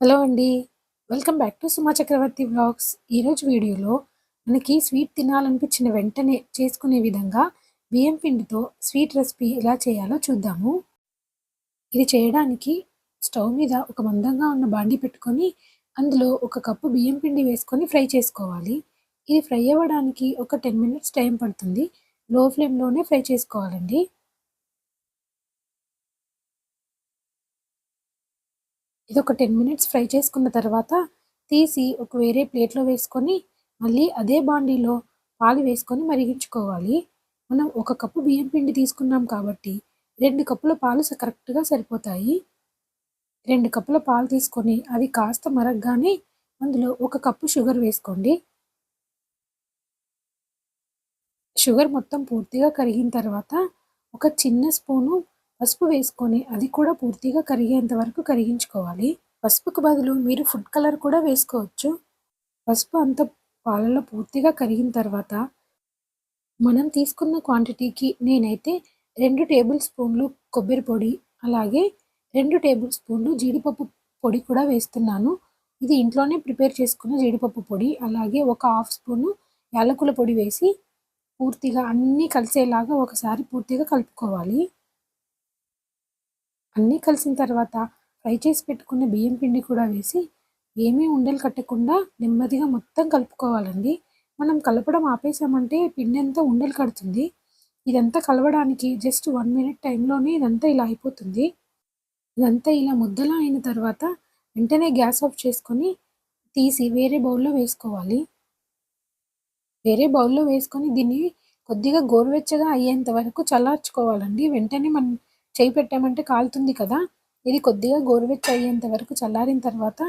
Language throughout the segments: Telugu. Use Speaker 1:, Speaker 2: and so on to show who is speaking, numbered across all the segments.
Speaker 1: హలో అండి. Welcome back to Suma Chakravarthi blogs ఈరోజు వీడియోలో మనకి స్వీట్ తినాలనిపించిన వెంటనే చేసుకునే విధంగా బియ్యం పిండితో స్వీట్ రెసిపీ ఎలా చేయాలో చూద్దాము. ఇది చేయడానికి స్టవ్ మీద ఒక మందంగా ఉన్న బాండి పెట్టుకొని అందులో ఒక కప్పు బియ్యం పిండి వేసుకొని ఫ్రై చేసుకోవాలి. ఇది ఫ్రై అవ్వడానికి ఒక టెన్ మినిట్స్ టైం పడుతుంది. లో ఫ్లేమ్లోనే ఫ్రై చేసుకోవాలండి. ఇది ఒక టెన్ మినిట్స్ ఫ్రై చేసుకున్న తర్వాత తీసి ఒక వేరే ప్లేట్లో వేసుకొని మళ్ళీ అదే బాండీలో పాలు వేసుకొని మరిగించుకోవాలి. మనం ఒక కప్పు బియ్యం పిండి తీసుకున్నాం కాబట్టి రెండు కప్పుల పాలు కరెక్ట్గా సరిపోతాయి. రెండు కప్పుల పాలు తీసుకొని అది కాస్త మరగగానే అందులో ఒక కప్పు షుగర్ వేసుకోండి. షుగర్ మొత్తం పూర్తిగా కరిగిన తర్వాత ఒక చిన్న స్పూను పసుపు వేసుకొని అది కూడా పూర్తిగా కరిగేంత వరకు కరిగించుకోవాలి. పసుపుకు బదులు మీరు ఫుడ్ కలర్ కూడా వేసుకోవచ్చు. పసుపు అంత పాలలో పూర్తిగా కరిగిన తర్వాత మనం తీసుకున్న క్వాంటిటీకి నేనైతే రెండు టేబుల్ స్పూన్లు కొబ్బరి పొడి అలాగే రెండు టేబుల్ స్పూన్లు జీడిపప్పు పొడి కూడా వేస్తున్నాను. ఇది ఇంట్లోనే ప్రిపేర్ చేసుకున్న జీడిపప్పు పొడి అలాగే ఒక హాఫ్ స్పూను యాలకుల పొడి వేసి పూర్తిగా అన్నీ కలిసేలాగా ఒకసారి పూర్తిగా కలుపుకోవాలి. అన్నీ కలిసిన తర్వాత ఫ్రై చేసి పెట్టుకున్న బియ్యం పిండి కూడా వేసి ఏమీ ఉండలు కట్టకుండా నెమ్మదిగా మొత్తం కలుపుకోవాలండి. మనం కలపడం ఆపేసామంటే పిండి అంతా ఉండలు కడుతుంది. ఇదంతా కలవడానికి జస్ట్ వన్ మినిట్ టైంలోనే ఇదంతా ఇలా అయిపోతుంది. ఇదంతా ఇలా ముద్దలా అయిన తర్వాత వెంటనే గ్యాస్ ఆఫ్ చేసుకొని తీసి వేరే బౌల్లో వేసుకోవాలి. వేరే బౌల్లో వేసుకొని దీన్ని కొద్దిగా గోరువెచ్చగా అయ్యేంత వరకు చల్లార్చుకోవాలండి. వెంటనే మనం చేయి పెట్టామంటే కాలుతుంది కదా. ఇది కొద్దిగా గోరువెచ్చ అయ్యేంత వరకు చల్లారిన తర్వాత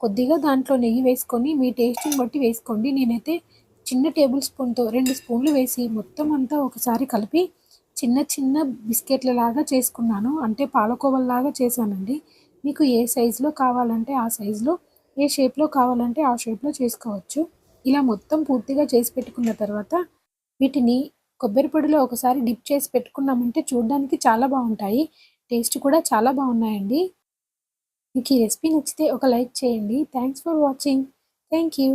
Speaker 1: కొద్దిగా దాంట్లో నెయ్యి వేసుకొని మీ టేస్ట్ని బట్టి వేసుకోండి. నేనైతే చిన్న టేబుల్ స్పూన్తో రెండు స్పూన్లు వేసి మొత్తం అంతా ఒకసారి కలిపి చిన్న చిన్న బిస్కెట్ల లాగా చేసుకున్నాను. అంటే పాలకోవల్లాగా చేశానండి. మీకు ఏ సైజులో కావాలంటే ఆ సైజులో ఏ షేప్లో కావాలంటే ఆ షేప్లో చేసుకోవచ్చు. ఇలా మొత్తం పూర్తిగా చేసి పెట్టుకున్న తర్వాత వీటిని కొబ్బరి పొడిలో ఒకసారి డిప్ చేసి పెట్టుకున్నామంటే చూడడానికి చాలా బాగుంటాయి. టేస్ట్ కూడా చాలా బాగున్నాయండి. మీకు ఈ రెసిపీ నచ్చితే ఒక లైక్ చేయండి. Thanks for watching thank you